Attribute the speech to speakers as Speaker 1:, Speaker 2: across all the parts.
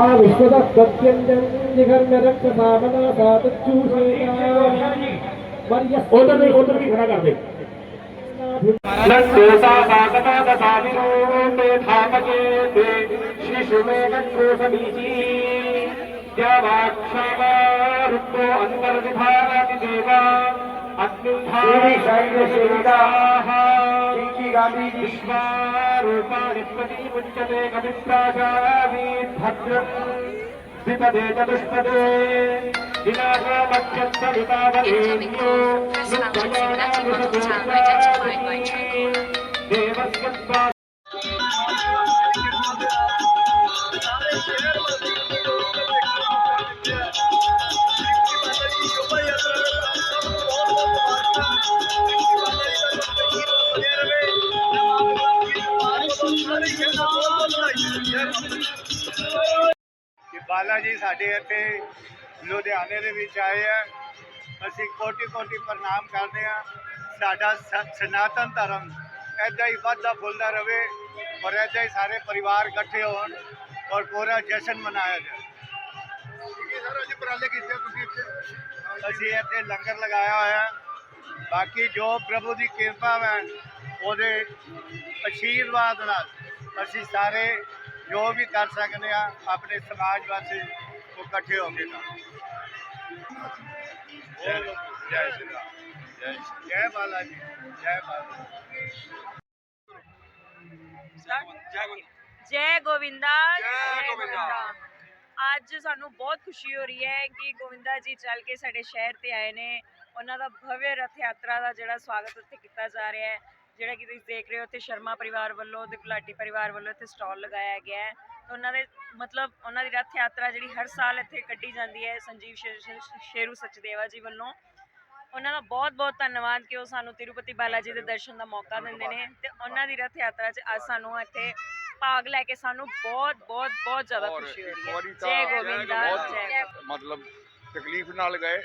Speaker 1: सा विश्वतः सत्यञ्जं निघर्मरं प्रभावना सातच्चूषेता उधर
Speaker 2: नहीं उधर भी खड़ा कर दे लड्डोसा
Speaker 1: साकता दशा विरो मेधापके ते शिशुमेघो समीची द्यावाक्षामा रुक्मो अन्तर्विभागाति देवा अग्निधाः विश्वारूपाणि प्रतिमुच्यते कवित्राशामि भद्रम् द्विपदे चतुष्पदे विनाशामत्यन्तवितावलेन्यो देवस्य
Speaker 3: ਕਿ ਬਾਲਾ ਜੀ ਸਾਡੇ ਇੱਥੇ ਲੁਧਿਆਣੇ ਦੇ ਵਿੱਚ ਆਏ ਆ। ਅਸੀਂ ਕੋਟੀ ਕੋਟੀ ਪ੍ਰਣਾਮ ਕਰਦੇ ਆ ਸਾਡਾ ਸ- ਸਨਾਤਨ ਧਰਮ ਐਦਾਂ ਹੀ ਵੱਧਦਾ ਫੁੱਲਦਾ ਰਵੇ ਔਰ ਐਦਾਂ ਹੀ ਸਾਰੇ ਪਰਿਵਾਰ ਇਕੱਠੇ ਹੋਣ ਔਰ ਪੂਰਾ ਜਸ਼ਨ ਮਨਾਇਆ ਜਾਵੇ ਸਰ ਅੱਜ ਪ੍ਰਾਲੇ ਕੀਤੇ ਤੁਸੀਂ ਇੱਥੇ ਅਸੀਂ ਇੱਥੇ ਲੰਗਰ ਲਗਾਇਆ ਹੋਇਆ। ਬਾਕੀ ਜੋ ਪ੍ਰਭੂ ਦੀ ਕਿਰਪਾ ਹੈ ਉਹਦੇ ਅਸ਼ੀਰਵਾਦ ਨਾਲ ਅਸੀਂ ਸਾਰੇ ਜੋ ਵੀ ਕਰ ਸਕਦੇ ਆ ਆਪਣੇ ਸਮਾਜ ਵਾਸਤੇ ਉਹ ਇਕੱਠੇ ਹੋ ਕੇ ਕਰ। ਜੈ ਸ਼੍ਰੀ ਰਾਮ। ਜੈ ਸ਼੍ਰੀ- ਜੈ ਬਾਲਾ ਜੀ ਜੈ ਬਾਲਾ
Speaker 4: ਜੈ। ਗੋਵਿੰਦਾ।
Speaker 3: ਜੈ ਗੋਵਿੰਦਾ।
Speaker 4: ਅੱਜ ਸਾਨੂੰ ਬਹੁਤ ਖੁਸ਼ੀ ਹੋ ਰਹੀ ਹੈ ਕਿ ਗੋਵਿੰਦਾ ਜੀ ਚੱਲ ਕੇ ਸਾਡੇ ਸ਼ਹਿਰ ਤੇ ਆਏ ਨੇ। ਉਹਨਾਂ ਦਾ ਭਵਯ ਰਥ ਯਾਤਰਾ ਦਾ ਜਿਹੜਾ ਸਵਾਗਤ ਉੱਥੇ ਕੀਤਾ ਜਾ ਰਿਹਾ ਹੈ। ਜਿਹੜਾ ਕਿ ਤੁਸੀਂ ਦੇਖ ਰਹੇ ਹੋ ਤੇ ਸ਼ਰਮਾ ਪਰਿਵਾਰ ਵੱਲੋਂ ਤੇ ਗੁਲਾਟੀ ਪਰਿਵਾਰ ਵੱਲੋਂ ਇੱਥੇ ਸਟਾਲ ਲਗਾਇਆ ਗਿਆ ਹੈ। ਤੇ ਉਹਨਾਂ ਦੇ ਮਤਲਬ ਉਹਨਾਂ ਦੀ ਰਥ ਯਾਤਰਾ ਜਿਹੜੀ ਹਰ ਸਾਲ ਇੱਥੇ ਕੱਢੀ ਜਾਂਦੀ ਹੈ ਸੰਜੀਵ ਸ਼ੇਰੂ ਸਚਦੇਵਾ ਜੀ ਵੱਲੋਂ। ਉਹਨਾਂ ਦਾ ਬਹੁਤ ਬਹੁਤ ਧੰਨਵਾਦ ਕਿ ਉਹ ਸਾਨੂੰ ਤਿਰੂਪਤੀ ਬਾਲਾ ਜੀ ਦੇ ਦਰਸ਼ਨ ਦਾ ਮੌਕਾ ਦਿੰਦੇ ਨੇ ਤੇ ਉਹਨਾਂ ਦੀ ਰਥ ਯਾਤਰਾ 'ਚ ਅੱਜ ਸਾਨੂੰ ਇੱਥੇ ਭਾਗ ਲੈ ਕੇ ਸਾਨੂੰ ਬਹੁਤ ਬਹੁਤ ਬਹੁਤ ਜ਼ਿਆਦਾ ਖੁਸ਼ੀ ਹੋ ਰਹੀ ਹੈ। ਜੈ ਜੈ
Speaker 5: ਮਤਲਬ ਤਕਲੀਫ ਨਾਲ ਗਏ।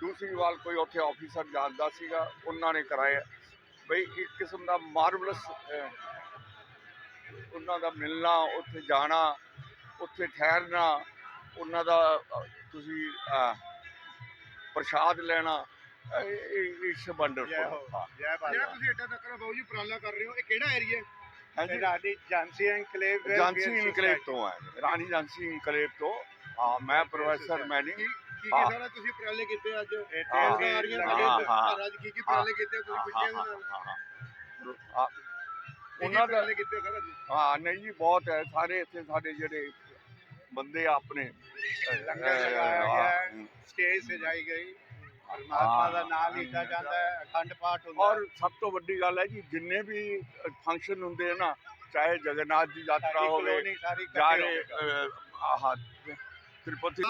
Speaker 5: ਦੂਸਰੀ ਵਾਰ ਕੋਈ ਉੱਥੇ ਆਫੀਸਰ ਜਾਂਦਾ ਸੀਗਾ ਉਹਨਾਂ ਨੇ ਕਰਾਇਆ। ਬਈ ਇੱਕ ਕਿਸਮ ਦਾ ਮਾਰਵਲਸ ਉਹਨਾਂ ਦਾ ਮਿਲਣਾ ਉੱਥੇ ਜਾਣਾ ਉੱਥੇ ਠਹਿਰਨਾ ਉਹਨਾਂ ਦਾ ਤੁਸੀਂ ਪ੍ਰਸ਼ਾਦ ਲੈਣਾ ਇਟਸ
Speaker 3: ਜੈ
Speaker 5: ਵੰਡਰਫੁਲ
Speaker 3: ਹੋ। ਜੈ ਬਾਲਾ ਤੁਸੀਂ ਇੱਡਾ ਤੱਕ ਬਾਬੂ ਜੀ ਪ੍ਰਾਲਾ ਕਰ ਰਹੇ ਹੋ ਇਹ ਕਿਹੜਾ ਏਰੀਆ
Speaker 5: ਹਾਂਜੀ।
Speaker 3: ਰਾਣੀ ਝਾਂਸੀ ਐਨਕਲੇਵ
Speaker 5: ਜਾਂਸੀ ਇਨਕਲੇਵ ਤੋਂ ਹੈ ਰਾਣੀ ਜਾਂਸੀ ਇਨਕਲੇਵ ਤੋਂ। ਹਾਂ ਮੈਂ ਪ੍ਰੋਫੈਸਰ ਮੈਨੀ
Speaker 3: ਕੀ ਕੀ
Speaker 5: ਹਾਂ।
Speaker 3: ਸਾਰਾ ਤੁਸੀਂ ਪ੍ਰਾਲੇ ਕੀਤੇ ਅੱਜ ਇੱਥੇ
Speaker 5: ਹਾਂ,
Speaker 3: ਅਸੀਂ ਆ ਰਹੀਆਂ
Speaker 5: ਹਾਂ,
Speaker 3: ਸਾਡੇ
Speaker 5: ਹਾਂ।
Speaker 3: ਘਰ ਅੱਜ ਕੀ ਕੀ ਪ੍ਰਾਲੇ ਕੀਤੇ ਤੁਸੀਂ
Speaker 5: ਹਾਂ,
Speaker 3: ਪੁੱਛਿਆ
Speaker 5: ਹਾਂ,
Speaker 3: ਉਹਨਾਂ
Speaker 5: ਹਾਂ, ਹਾਂ, ਹਾਂ।
Speaker 3: ਉਹਨਾਂ
Speaker 5: ਉਹਨਾਂ ਦਾ
Speaker 3: ਪ੍ਰਾਲੇ ਕੀਤੇ ਸਰ ਅੱਜ
Speaker 5: ਹਾਂ ਨਹੀਂ ਜੀ ਬਹੁਤ ਹੈ ਸਾਰੇ ਇੱਥੇ ਸਾਡੇ ਜਿਹੜੇ ਬੰਦੇ ਆ ਆਪਣੇ
Speaker 3: ਲੰਗਰ ਲਗਾਇਆ ਗਿਆ ਹੈ ਸਟੇਜ ਸਜਾਈ ਗਈ ਪਰਮਾਤਮਾ ਦਾ ਨਾਮ ਲਿਖਿਆ ਜਾਂਦਾ ਹੈ ਅਖੰਡ ਪਾਠ ਹੁੰਦਾ
Speaker 5: ਔਰ ਸਭ ਤੋਂ ਵੱਡੀ ਗੱਲ ਹੈ ਜੀ ਜਿੰਨੇ ਵੀ ਫੰਕਸ਼ਨ ਹੁੰਦੇ ਆ ਨਾ ਚਾਹੇ ਜਗਨਨਾਥ ਦੀ ਯਾਤਰਾ ਹੋਵੇ। ਅਹ, ਆਹ ਤਿਰੂਪਤੀ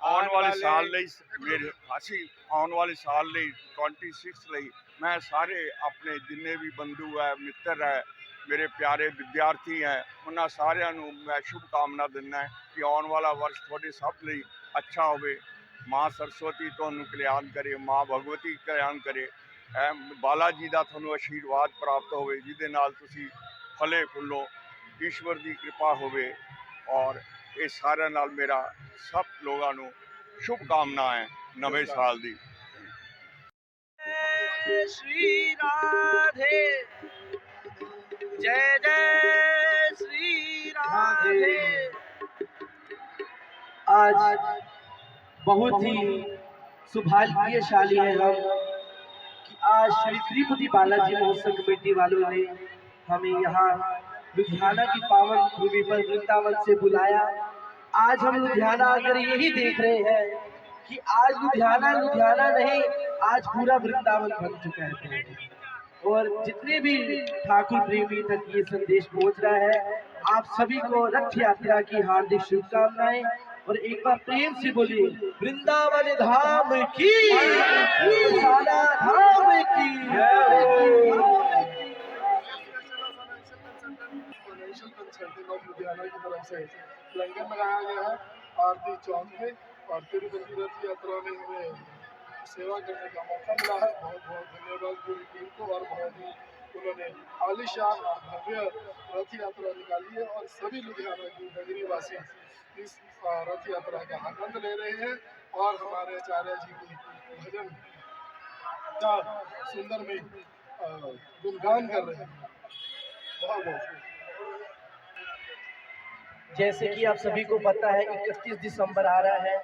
Speaker 5: ਆਉਣ ਵਾਲੇ ਸਾਲ ਲਈ ਮੇਰੇ ਅਸੀਂ ਆਉਣ ਵਾਲੇ ਸਾਲ ਲਈ 26 ਲਈ ਮੈਂ ਸਾਰੇ ਆਪਣੇ ਜਿੰਨੇ ਵੀ ਬੰਧੂ ਹੈ ਮਿੱਤਰ ਹੈ ਮੇਰੇ ਪਿਆਰੇ ਵਿਦਿਆਰਥੀ ਹੈ ਉਹਨਾਂ ਸਾਰਿਆਂ ਨੂੰ ਮੈਂ ਸ਼ੁਭ ਕਾਮਨਾ ਦਿੰਦਾ ਹੈ ਕਿ ਆਉਣ ਵਾਲਾ ਵਰਸ਼ ਤੁਹਾਡੇ ਸਭ ਲਈ ਅੱਛਾ ਹੋਵੇ। ਮਾਂ ਸਰਸਵਤੀ ਤੁਹਾਨੂੰ ਕਲਿਆਣ ਕਰੇ ਮਾਂ ਭਗਵਤੀ ਕਲਿਆਣ ਕਰੇ। ਐ ਬਾਲਾ ਜੀ ਦਾ ਤੁਹਾਨੂੰ ਆਸ਼ੀਰਵਾਦ ਪ੍ਰਾਪਤ ਹੋਵੇ ਜਿਹਦੇ ਨਾਲ ਤੁਸੀਂ ਫਲੇ ਫੁੱਲੋ ਈਸ਼ਵਰ ਦੀ ਕਿਰਪਾ ਹੋਵੇ ਔਰ ਇਹ ਸਾਰਿਆਂ ਨਾਲ ਮੇਰਾ ਸਭ ਲੋਕਾਂ ਨੂੰ ਸ਼ੁਭ ਕਾਮਨਾ ਹੈ ਨਵੇਂ ਸਾਲ ਦੀ
Speaker 6: श्री राधे जय जय श्री राधे आज बहुत ही सौभाग्यशाली है हम कि आज श्री तिरुपति बालाजी महोत्सव कमेटी वालों ने हमें यहाँ लुधियाना की पावन भूमि पर वृंदावन से बुलाया। आज हम लुधियाना आकर यही देख रहे हैं कि आज लुधियाना लुधियाना नहीं आज पूरा वृंदावन बन चुका है। और जितने भी ठाकुर प्रेमी तक ये संदेश पहुँच रहा है आप सभी को रथ यात्रा की हार्दिक शुभकामनाएँ। और एक बार प्रेम से बोलिए वृंदावन धाम की धाम की।
Speaker 7: लुधियाना की तरफ़ से लंगर लगाया गया है, आरती चौक पे और तिरुपति रथ यात्रा में हमें सेवा करने का मौका मिला है। बहुत बहुत धन्यवाद पूरी टीम को और बहुत ही उन्होंने आलिशान और भव्य रथ यात्रा निकाली है और सभी लुधियाना की नगरी वासी इस रथ यात्रा का आनंद ले रहे हैं और हमारे आचार्य जी की भजन का सुंदर में गुणगान कर रहे हैं। बहुत बहुत
Speaker 6: जैसे कि आप सभी को पता है 31 दिसंबर आ रहा है।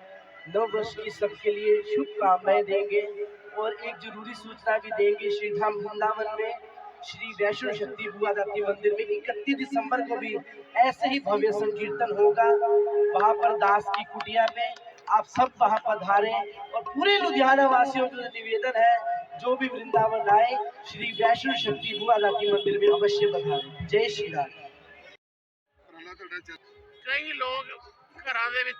Speaker 6: नव वर्ष की सबके लिए शुभकामनाएँ देंगे और एक ज़रूरी सूचना भी देंगे श्री धाम वृंदावन में श्री वैष्णो शक्ति बुआ दाती मंदिर में 31 दिसंबर को भी ऐसे ही भव्य संकीर्तन होगा। वहाँ पर दास की कुटिया में आप सब वहाँ पधारें और पूरे लुधियाना वासियों को निवेदन है, जो भी वृंदावन आए, श्री वैष्णो शक्ति बुआ दाती मंदिर में अवश्य पधारें जय श्री राम।
Speaker 8: ਕਈ ਲੋਕ ਘਰਾਂ ਦੇ ਵਿੱਚ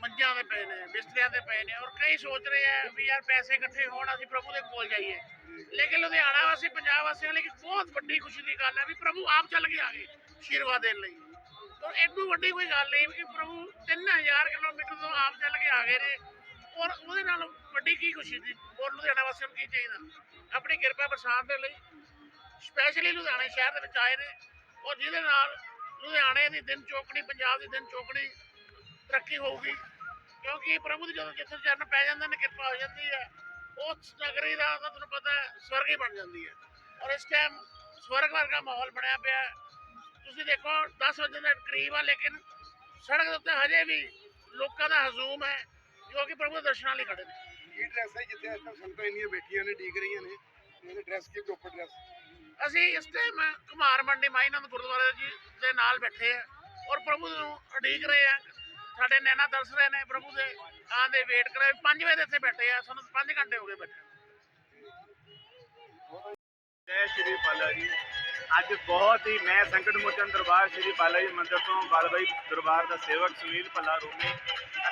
Speaker 8: ਮੰਜਿਆਂ ਦੇ ਪਏ ਨੇ, ਬਿਸਤਰਿਆਂ ਦੇ ਪਏ ਨੇ ਔਰ ਕਈ ਸੋਚ ਰਹੇ ਆ ਵੀ ਯਾਰ ਪੈਸੇ ਇਕੱਠੇ ਹੋਣ, ਅਸੀਂ ਪ੍ਰਭੂ ਦੇ ਕੋਲ ਜਾਈਏ। ਲੇਕਿਨ ਲੁਧਿਆਣਾ ਵਾਸੀ, ਪੰਜਾਬ ਵਾਸੀਆਂ ਲਈ ਇੱਕ ਬਹੁਤ ਵੱਡੀ ਖੁਸ਼ੀ ਦੀ ਗੱਲ ਹੈ ਵੀ ਪ੍ਰਭੂ ਆਪ ਚੱਲ ਕੇ ਆ ਗਏ ਆਸ਼ੀਰਵਾਦ ਦੇਣ ਲਈ। ਔਰ ਐਡੂ ਵੱਡੀ ਕੋਈ ਗੱਲ ਨਹੀਂ ਕਿ ਪ੍ਰਭੂ 3000 ਕਿਲੋਮੀਟਰ ਤੋਂ ਆਪ ਚੱਲ ਕੇ ਆ ਗਏ ਨੇ ਔਰ ਉਹਦੇ ਨਾਲ ਵੱਡੀ ਕੀ ਖੁਸ਼ੀ ਦੀ ਔਰ ਲੁਧਿਆਣਾ ਵਾਸੀਆਂ ਨੂੰ ਕੀ ਚਾਹੀਦਾ? ਆਪਣੀ ਕਿਰਪਾ ਬਰਸਾਤ ਦੇ ਲਈ ਸਪੈਸ਼ਲੀ ਲੁਧਿਆਣਾ ਸ਼ਹਿਰ ਦੇ ਵਿੱਚ ਆਏ ਨੇ ਔਰ ਜਿਹਦੇ ਨਾਲ ਲੁਧਿਆਣੇ ਦੀ ਦਿਨ ਚੌਕੜੀ ਪੰਜਾਬ ਦੀ ਦਿਨ ਚੌਕੜੀ ਤਰੱਕੀ ਹੋਊਗੀ ਕਿਉਂਕਿ ਪ੍ਰਭੂ ਦੀ ਜਦੋਂ ਜਿੱਥੇ ਚਰਨ ਪੈ ਜਾਂਦੇ ਨੇ ਕਿਰਪਾ ਹੋ ਜਾਂਦੀ ਹੈ ਉਸ ਨਗਰੀ ਦਾ ਤਾਂ ਤੁਹਾਨੂੰ ਪਤਾ ਹੈ ਸਵਰਗ ਹੀ ਬਣ ਜਾਂਦੀ ਹੈ। ਔਰ ਇਸ ਟਾਈਮ ਸਵਰਗ ਵਰਗਾ ਮਾਹੌਲ ਬਣਿਆ ਪਿਆ। ਤੁਸੀਂ ਦੇਖੋ 10 ਵਜੇ ਦੇ ਕਰੀਬ ਆ ਲੇਕਿਨ ਸੜਕ ਦੇ ਉੱਤੇ ਹਜੇ ਵੀ ਲੋਕਾਂ ਦਾ ਹਜ਼ੂਮ ਹੈ ਜੋ ਕਿ ਪ੍ਰਭੂ ਦੇ ਦਰਸ਼ਨਾਂ ਲਈ ਖੜੇ ਨੇ।
Speaker 7: ਇਹ ਡਰੈਸ ਹੈ ਜਿੱਥੇ ਅੱਜ ਤੱਕ ਸੰਗਤਾਂ ਇੰਨੀਆਂ ਬੈਠੀਆਂ ਨੇ ਡੀਕ ਰਹੀਆਂ ਨੇ ਇਹਦੇ ਡਰੈਸ ਕੀ ਪ੍ਰੋਪਰ ਡਰੈਸ
Speaker 8: ਅਸੀਂ ਇਸ ਟਾਈਮ ਕੁਮਾਰ ਮੰਡੀ ਮਾਈਨੰਦ ਗੁਰਦੁਆਰੇ ਜੀ ਦੇ ਨਾਲ ਬੈਠੇ ਆ ਔਰ ਪ੍ਰਭੂ ਨੂੰ ਉਡੀਕ ਰਹੇ ਆ। ਸਾਡੇ ਨੈਣਾ ਦਰਸ ਰਹੇ ਨੇ ਪ੍ਰਭੂ ਦੇ ਆਂ ਦੇ ਵੇਟ ਕਰ। ਰਹੇ 5 ਵਜੇ ਦੇ ਇੱਥੇ ਬੈਠੇ ਆ, ਸਾਨੂੰ 5 ਘੰਟੇ ਹੋ ਗਏ ਬੈਠੇ
Speaker 9: ਜੈ ਸ਼੍ਰੀ ਬਾਲਾ ਜੀ। ਅੱਜ ਬਹੁਤ ਹੀ ਮੈਂ ਸੰਕਟ ਮੋਚਨ ਦਰਬਾਰ ਸ਼੍ਰੀ ਬਾਲਾ ਜੀ ਮੰਦਿਰ ਤੋਂ ਬਾਲਬਾਈ ਦਰਬਾਰ ਦਾ ਸੇਵਕ ਸੁਨੀਲ ਭੱਲਾ ਰੋਮੀ।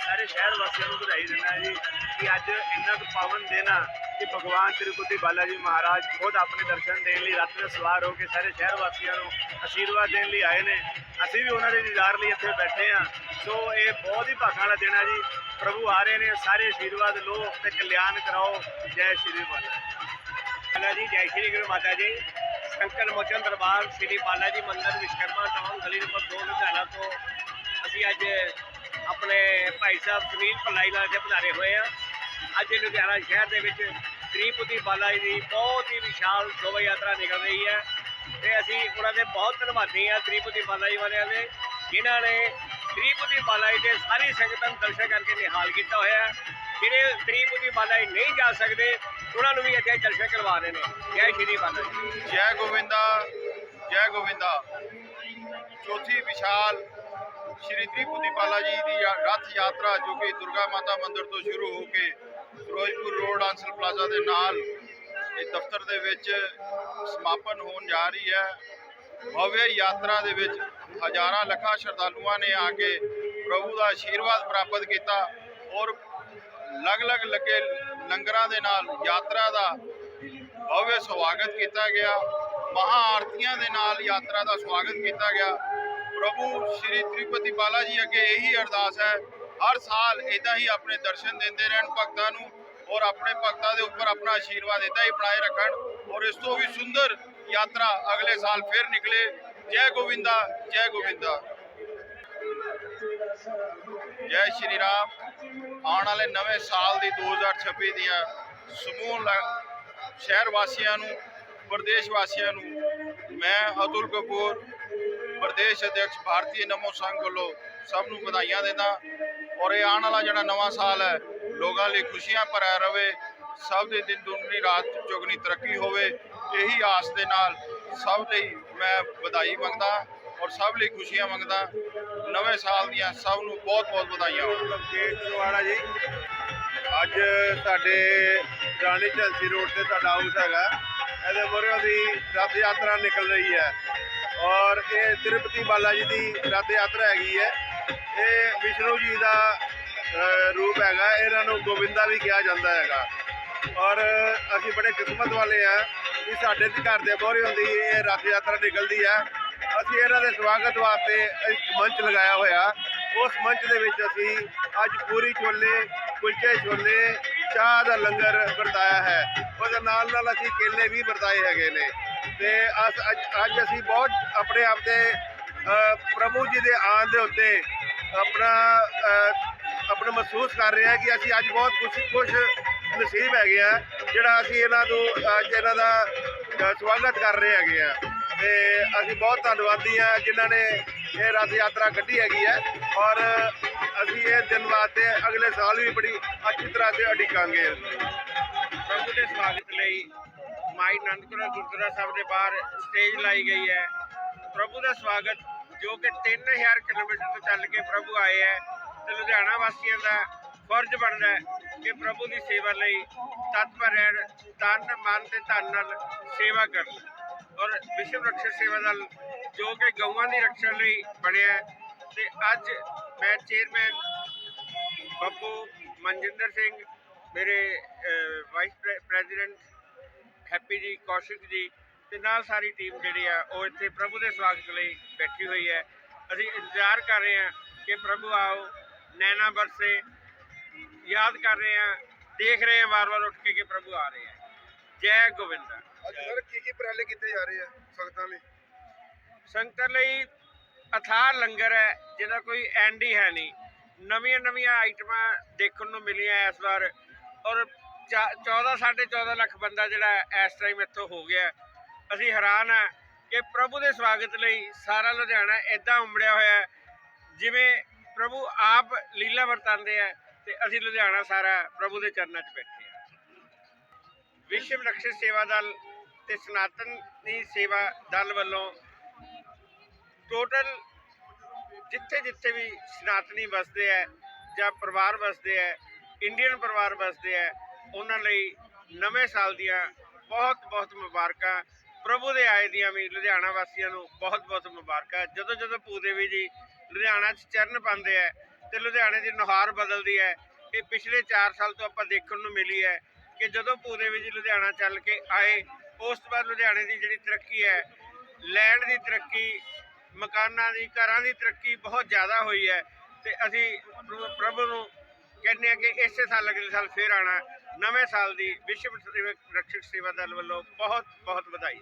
Speaker 9: ਸਾਰੇ ਸ਼ਹਿਰ ਵਾਸੀਆਂ ਨੂੰ ਵਧਾਈ ਦਿੰਦਾ ਜੀ ਕਿ ਅੱਜ ਇੰਨਾ ਕੁ ਪਾਵਨ ਦਿਨ ਆ ਕਿ ਭਗਵਾਨ ਤਿਰੂਪਤੀ ਬਾਲਾ ਜੀ ਮਹਾਰਾਜ ਖੁਦ ਆਪਣੇ ਦਰਸ਼ਨ ਦੇਣ ਲਈ ਰੱਥ 'ਤੇ ਸਵਾਰ ਹੋ ਕੇ ਸਾਰੇ ਸ਼ਹਿਰ ਵਾਸੀਆਂ ਨੂੰ ਆਸ਼ੀਰਵਾਦ ਦੇਣ ਲਈ ਆਏ ਨੇ। ਅਸੀਂ ਵੀ ਉਹਨਾਂ ਦੇ ਦੀਦਾਰ ਲਈ ਇੱਥੇ ਬੈਠੇ ਆ ਸੋ ਇਹ ਬਹੁਤ ਹੀ ਭਾਗਾਂ ਵਾਲਾ ਦਿਨ ਹੈ ਜੀ। ਪ੍ਰਭੂ ਆ ਰਹੇ ਨੇ, ਸਾਰੇ ਆਸ਼ੀਰਵਾਦ ਲਓ ਤੇ ਕਲਿਆਣ ਕਰਾਓ। ਜੈ ਸ਼੍ਰੀ ਬਾਲਾ ਬਾਲਾ ਜੀ, ਜੈ ਸ਼੍ਰੀ ਗੁਰੂ ਮਾਤਾ ਜੀ। ਸ਼ੰਕਰ ਮੋਚਨ ਦਰਬਾਰ ਸ੍ਰੀ ਬਾਲਾ ਜੀ ਮੰਦਿਰ ਵਿਸ਼ਕਰਮਾ ਟਾਊਨ ਗਲੀ ਨੰਬਰ 2 ਲੁਧਿਆਣਾ ਤੋਂ ਅਸੀਂ ਅੱਜ ਆਪਣੇ ਭਾਈ ਸਾਹਿਬ ਸੁਨੀਲ ਭਲਾਈ ਨਾਲ ਇੱਥੇ ਪਧਾਰੇ ਹੋਏ ਆ ਅੱਜ ਲੁਧਿਆਣਾ ਸ਼ਹਿਰ ਦੇ ਵਿੱਚ ਤ੍ਰਿਪਤੀ ਬਾਲਾ ਜੀ ਦੀ ਬਹੁਤ ਹੀ ਵਿਸ਼ਾਲ ਸ਼ੋਭਾ ਯਾਤਰਾ ਨਿਕਲ ਰਹੀ ਹੈ ਤੇ ਅਸੀਂ ਉਹਨਾਂ ਦੇ ਬਹੁਤ ਧੰਨਵਾਦੀ ਆ ਤ੍ਰਿਪੁਤੀ ਬਾਲਾ ਜੀ ਵਾਲਿਆਂ ਦੇ, ਜਿਨ੍ਹਾਂ ਨੇ ਤ੍ਰਿਪੁਤੀ ਬਾਲਾ ਜੀ ਦੇ ਸਾਰੀ ਸੰਗਤਾਂ ਨੂੰ ਦਰਸ਼ਨ ਕਰਕੇ ਨਿਹਾਲ ਕੀਤਾ ਹੋਇਆ ਹੈ। ਜਿਹੜੇ ਤ੍ਰਿਪੁਤੀ ਬਾਲਾ ਜੀ ਨਹੀਂ ਜਾ ਸਕਦੇ, ਉਹਨਾਂ ਨੂੰ ਵੀ ਇੱਥੇ ਦਰਸ਼ਨ ਕਰਵਾ ਰਹੇ ਨੇ। ਜੈ ਸ਼੍ਰੀ ਬਾਲਾ ਜੀ।
Speaker 10: ਜੈ ਗੋਵਿੰਦਾ ਜੈ ਗੋਵਿੰਦਾ। ਚੌਥੀ ਵਿਸ਼ਾਲ ਸ਼੍ਰੀ ਤ੍ਰਿਪੁਤੀ ਬਾਲਾ ਜੀ ਦੀ ਯਾ- ਰੱਥ ਯਾਤਰਾ ਜੋ ਕਿ ਦੁਰਗਾ ਮਾਤਾ ਮੰਦਿਰ ਤੋਂ ਸ਼ੁਰੂ ਹੋ ਕੇ ਫਿਰੋਜ਼ਪੁਰ ਰੋਡ ਆਂਸਲ ਪਲਾਜ਼ਾ ਦੇ ਨਾਲ ਇਹ ਦਫ਼ਤਰ ਦੇ ਵਿੱਚ ਸਮਾਪਨ ਹੋਣ ਜਾ ਰਹੀ ਹੈ। ਭਵਯ ਯਾਤਰਾ ਦੇ ਵਿੱਚ ਹਜ਼ਾਰਾਂ ਲੱਖਾਂ ਸ਼ਰਧਾਲੂਆਂ ਨੇ ਆ ਕੇ ਪ੍ਰਭੂ ਦਾ ਆਸ਼ੀਰਵਾਦ ਪ੍ਰਾਪਤ ਕੀਤਾ ਔਰ ਅਲੱਗ-ਅਲੱਗ ਲੱਗੇ ਲੰਗਰਾਂ ਦੇ ਨਾਲ ਯਾਤਰਾ ਦਾ ਭਵਯ ਸਵਾਗਤ ਕੀਤਾ ਗਿਆ। ਮਹਾ ਆਰਤੀਆਂ ਦੇ ਨਾਲ ਯਾਤਰਾ ਦਾ ਸਵਾਗਤ ਕੀਤਾ ਗਿਆ। ਪ੍ਰਭੂ ਸ਼੍ਰੀ ਤ੍ਰਿਪਤੀ ਬਾਲਾ ਜੀ ਅੱਗੇ ਇਹੀ ਅਰਦਾਸ ਹੈ ਹਰ ਸਾਲ ਇਦਾਂ ਹੀ ਆਪਣੇ ਦਰਸ਼ਨ ਦਿੰਦੇ ਰਹਿਣ, ਭਗਤਾਂ ਨੂੰ ਔਰ ਆਪਣੇ ਭਗਤਾਂ ਦੇ ਉੱਪਰ ਆਪਣਾ ਆਸ਼ੀਰਵਾਦ ਇਦਾਂ ਹੀ ਬਣਾਏ ਰੱਖਣ ਔਰ ਇਸ ਤੋਂ ਵੀ ਸੁੰਦਰ ਯਾਤਰਾ ਅਗਲੇ ਸਾਲ ਫਿਰ ਨਿਕਲੇ। ਜੈ ਗੋਵਿੰਦਾ ਜੈ ਗੋਵਿੰਦਾ। ਜੈ ਸ਼੍ਰੀ ਰਾਮ। ਆਉਣ ਵਾਲੇ ਨਵੇਂ ਸਾਲ ਦੀ 2026 ਦੀਆਂ ਸਮੂਹ ਸ਼ਹਿਰ ਵਾਸੀਆਂ ਨੂੰ, ਪ੍ਰਦੇਸ਼ ਵਾਸੀਆਂ ਨੂੰ ਮੈਂ ਅਤੁਲ ਕਪੂਰ, ਪ੍ਰਦੇਸ਼ ਅਧਿਕਸ਼ ਭਾਰਤੀ ਨਮੋ ਸੰਘ ਵੱਲੋਂ ਸਭ ਨੂੰ ਵਧਾਈਆਂ ਦਿੰਦਾ। ਔਰ ਇਹ ਆਉਣ ਵਾਲਾ ਜਿਹੜਾ ਨਵਾਂ ਸਾਲ ਹੈ, ਲੋਕਾਂ ਲਈ ਖੁਸ਼ੀਆਂ ਭਰਿਆ ਰਵੇ, ਸਭ ਦੇ ਦਿਨ ਦੁਗਣੀ ਰਾਤ ਚੌਗਣੀ ਤਰੱਕੀ ਹੋਵੇ, ਇਹੀ ਆਸ ਦੇ ਨਾਲ ਸਭ ਲਈ ਮੈਂ ਵਧਾਈ ਮੰਗਦਾ ਔਰ ਸਭ ਲਈ ਖੁਸ਼ੀਆਂ ਮੰਗਦਾ, ਨਵੇਂ ਸਾਲ ਦੀਆਂ ਸਭ ਨੂੰ ਬਹੁਤ ਬਹੁਤ ਵਧਾਈਆਂ। ਹੋਣ
Speaker 9: ਜੀ ਅੱਜ ਸਾਡੇ ਰਾਣੀ ਝਲਸੀ ਰੋਡ ਤੇ ਤੁਹਾਡਾ ਹਾਊਸ ਹੈਗਾ, ਇਹਦੇ ਮੋਰਿਓ ਦੀ ਰੱਥ ਯਾਤਰਾ ਨਿਕਲ ਰਹੀ ਹੈ। ਔਰ ਇਹ ਤਿਰੂਪਤੀ ਬਾਲਾ ਜੀ ਦੀ ਰੱਥ ਯਾਤਰਾ ਹੈਗੀ ਹੈ। ਇਹ ਵਿਸ਼ਨੂੰ ਜੀ ਦਾ ਰੂਪ ਹੈਗਾ। ਇਹਨਾਂ ਨੂੰ ਗੋਬਿੰਦਾ ਵੀ ਕਿਹਾ ਜਾਂਦਾ ਹੈਗਾ। ਔਰ ਅਸੀਂ ਬੜੇ ਕਿਸਮਤ ਵਾਲੇ ਆ ਕਿ ਸਾਡੇ ਘਰ ਦੇ ਮੋਹਰੇ ਹੁੰਦੀ ਇਹ ਰੱਥ ਯਾਤਰਾ ਨਿਕਲਦੀ ਹੈ ਅਸੀਂ ਇਹਨਾਂ ਦੇ ਸਵਾਗਤ ਵਾਸਤੇ ਇੱਕ ਮੰਚ ਲਗਾਇਆ ਹੋਇਆ। ਉਸ ਮੰਚ ਦੇ ਵਿੱਚ ਅਸੀਂ ਅੱਜ ਪੂਰੀ ਛੋਲੇ, ਕੁਲਚੇ ਛੋਲੇ, ਚਾਹ ਦਾ ਲੰਗਰ ਵਰਤਾਇਆ ਹੈ। ਉਹਦੇ ਨਾਲ ਨਾਲ ਅਸੀਂ ਕੇਲੇ ਵੀ ਵਰਤਾਏ ਹੈਗੇ ਨੇ। ਤੇ ਅੱਜ ਅੱਜ ਅਸੀਂ ਬਹੁਤ ਆਪਣੇ ਆਪ ਦੇ ਪ੍ਰਭੂ ਜੀ ਦੇ ਆਉਣ ਦੇ ਉੱਤੇ ਆਪਣਾ ਆਪਣਾ ਮਹਿਸੂਸ ਕਰ ਰਹੇ ਹਾਂ ਕਿ ਅਸੀਂ ਅੱਜ ਬਹੁਤ ਖੁਸ਼ ਖੁਸ਼ ਨਸੀਬ ਹੈਗੇ ਆ, ਜਿਹੜਾ ਅਸੀਂ ਇਹਨਾਂ ਨੂੰ, ਅੱਜ ਇਹਨਾਂ ਦਾ ਸਵਾਗਤ ਕਰ ਰਹੇ ਹੈਗੇ ਆ। ਤੇ ਅਸੀਂ ਬਹੁਤ ਧੰਨਵਾਦੀ ਆ ਜਿਨ੍ਹਾਂ ਨੇ ਇਹ ਰਥ ਯਾਤਰਾ ਕੱਢੀ ਹੈਗੀ ਹੈ ਔਰ ਅਸੀਂ ਇਹ ਦਿਨ ਵਾਸਤੇ ਅਗਲੇ ਸਾਲ ਵੀ ਬੜੀ ਅੱਛੀ ਤਰ੍ਹਾਂ ਸੇ ਅਡਿਕਾਂਗੇ
Speaker 2: ਪ੍ਰਭੂ ਦੇ ਸਵਾਗਤ ਲਈ ਮਾਈ ਨੰਦਪੁਰਾ ਗੁਰਦੁਆਰਾ ਸਾਹਿਬ ਦੇ ਬਾਹਰ ਸਟੇਜ ਲਾਈ ਗਈ ਹੈ। ਪ੍ਰਭੂ ਦਾ ਸਵਾਗਤ ਜੋ ਕਿ 3000 ਕਿਲੋਮੀਟਰ ਤੋਂ ਚੱਲ ਕੇ ਪ੍ਰਭੂ ਆਏ ਹੈ ਤੇ ਲੁਧਿਆਣਾ ਵਾਸੀਆਂ ਦਾ ਫਰਜ਼ ਬਣਦਾ ਹੈ ਕਿ ਪ੍ਰਭੂ ਦੀ ਸੇਵਾ ਲਈ ਤਤਪਰ ਰਹਿਣ, ਤਨ, ਮਨ ਤੇ ਧਨ ਨਾਲ ਸੇਵਾ ਕਰਨ। ਔਰ ਵਿਸ਼ਵ ਰਕਸ਼ਾ ਸੇਵਾ ਦਲ ਜੋ ਕਿ ਗਊਆਂ ਦੀ ਰੱਖਿਆ ਲਈ ਬਣਿਆ ਹੈ ਤੇ ਅੱਜ ਮੈਂ ਚੇਅਰਮੈਨ ਬੱਬੂ ਮਨਜਿੰਦਰ ਸਿੰਘ, ਮੇਰੇ ਵਾਈਸ ਪ੍ਰੈਜ਼ੀਡੈਂਟ ਹੈਪੀ ਜੀ, ਕੌਸ਼ਿਕ ਜੀ ਤੇ ਨਾਲ ਸਾਰੀ ਟੀਮ ਜਿਹੜੀ ਆ ਉਹ ਇੱਥੇ ਪ੍ਰਭੂ ਦੇ ਸਵਾਗਤ ਲਈ ਬੈਠੀ ਹੋਈ ਹੈ। ਅਸੀਂ ਇੰਤਜ਼ਾਰ ਕਰ ਰਹੇ ਹਾਂ ਕਿ ਪ੍ਰਭੂ ਆਓ ਨੈਣਾ ਬਰਸੇ ਯਾਦ ਕਰ ਰਹੇ ਹਾਂ ਦੇਖ ਰਹੇ ਹਾਂ ਵਾਰ-ਵਾਰ ਉੱਠ ਕੇ ਕਿ ਪ੍ਰਭੂ ਆ ਰਹੇ ਹੈ। ਜੈ ਗੋਬਿੰਦਾ
Speaker 9: ਅੱਜ ਸਰ ਕੀ ਕੀ ਉਪਰਾਲੇ ਕੀਤੇ ਜਾ ਰਹੇ ਆ ਸੰਗਤਾਂ ਲਈ?
Speaker 2: ਸੰਗਤਾਂ ਲਈ ਅਥਾਹ ਲੰਗਰ ਹੈ ਜਿਹਦਾ ਕੋਈ ਐਂਡ ਹੀ ਹੈ ਨਹੀਂ। ਨਵੀਆਂ ਨਵੀਆਂ ਆਈਟਮਾਂ ਦੇਖਣ ਨੂੰ ਮਿਲੀਆਂ ਇਸ ਵਾਰ। ਔਰ 14 14.5 ਲੱਖ ਬੰਦਾ ਜਿਹੜਾ ਇਸ ਟਾਈਮ ਇੱਥੋਂ ਹੋ ਗਿਆ। ਅਸੀਂ ਹੈਰਾਨ ਆ ਕਿ ਪ੍ਰਭੂ ਦੇ ਸਵਾਗਤ ਲਈ ਸਾਰਾ ਲੁਧਿਆਣਾ ਇਦਾਂ ਉਮੜਿਆ ਹੋਇਆ ਜਿਵੇਂ ਪ੍ਰਭੂ ਆਪ ਲੀਲਾ ਵਰਤਾਂਦੇ ਆ ਤੇ ਅਸੀਂ ਲੁਧਿਆਣਾ ਸਾਰਾ ਪ੍ਰਭੂ ਦੇ ਚਰਨਾਂ 'ਚ ਬੈਠੇ ਆ। ਵਿਸ਼ਵ ਰਕਸ਼ਕ ਸੇਵਾ ਦਲ ਤੇ ਸਨਾਤਨੀ ਸੇਵਾ ਦਲ ਵੱਲੋਂ ਟੋਟਲ ਜਿੱਥੇ ਜਿੱਥੇ ਵੀ ਸਨਾਤਨੀ ਵਸਦੇ ਹੈ ਜਾਂ ਪਰਿਵਾਰ ਵਸਦੇ ਹੈ ਇੰਡੀਅਨ ਪਰਿਵਾਰ ਵਸਦੇ ਹੈ ਉਹਨਾਂ ਲਈ ਨਵੇਂ ਸਾਲ ਦੀਆਂ ਬਹੁਤ ਬਹੁਤ ਮੁਬਾਰਕਾਂ ਪ੍ਰਭੂ ਦੇ ਆਏ ਦੀਆਂ ਵੀ ਲੁਧਿਆਣਾ ਵਾਸੀਆਂ ਨੂੰ ਬਹੁਤ ਬਹੁਤ ਮੁਬਾਰਕਾਂ। ਜਦੋਂ ਜਦੋਂ ਭੂਦੇਵੀ ਜੀ ਲੁਧਿਆਣਾ 'ਚ ਚਰਨ ਪਾਉਂਦੇ ਹੈ ਤੇ ਲੁਧਿਆਣੇ ਦੀ ਨੁਹਾਰ ਬਦਲਦੀ ਹੈ, ਇਹ ਪਿਛਲੇ 4 ਸਾਲ ਤੋਂ ਆਪਾਂ ਦੇਖਣ ਨੂੰ ਮਿਲੀ ਹੈ ਕਿ ਜਦੋਂ ਭੂਦੇਵੀ ਜੀ ਲੁਧਿਆਣਾ ਚੱਲ ਕੇ ਆਏ, ਉਸ ਤੋਂ ਬਾਅਦ ਲੁਧਿਆਣੇ ਦੀ ਜਿਹੜੀ ਤਰੱਕੀ ਹੈ, ਲੈਂਡ ਦੀ ਤਰੱਕੀ, ਮਕਾਨਾਂ ਦੀ, ਘਰਾਂ ਦੀ ਤਰੱਕੀ ਬਹੁਤ ਜ਼ਿਆਦਾ ਹੋਈ ਹੈ ਤੇ ਅਸੀਂ ਪ੍ਰਭੂ- ਪ੍ਰਭੂ ਨੂੰ ਕਹਿੰਦੇ ਹਾਂ ਕਿ ਇਸੇ ਸਾਲ ਅਗਲੇ ਸਾਲ ਫੇਰ ਆਣਾ ਨਵੇਂ ਸਾਲ ਦੀ ਵਿਸ਼ਵ ਰਕਸ਼ਕ ਸੇਵਾ ਦਲ ਵੱਲੋਂ ਬਹੁਤ ਬਹੁਤ ਵਧਾਈ।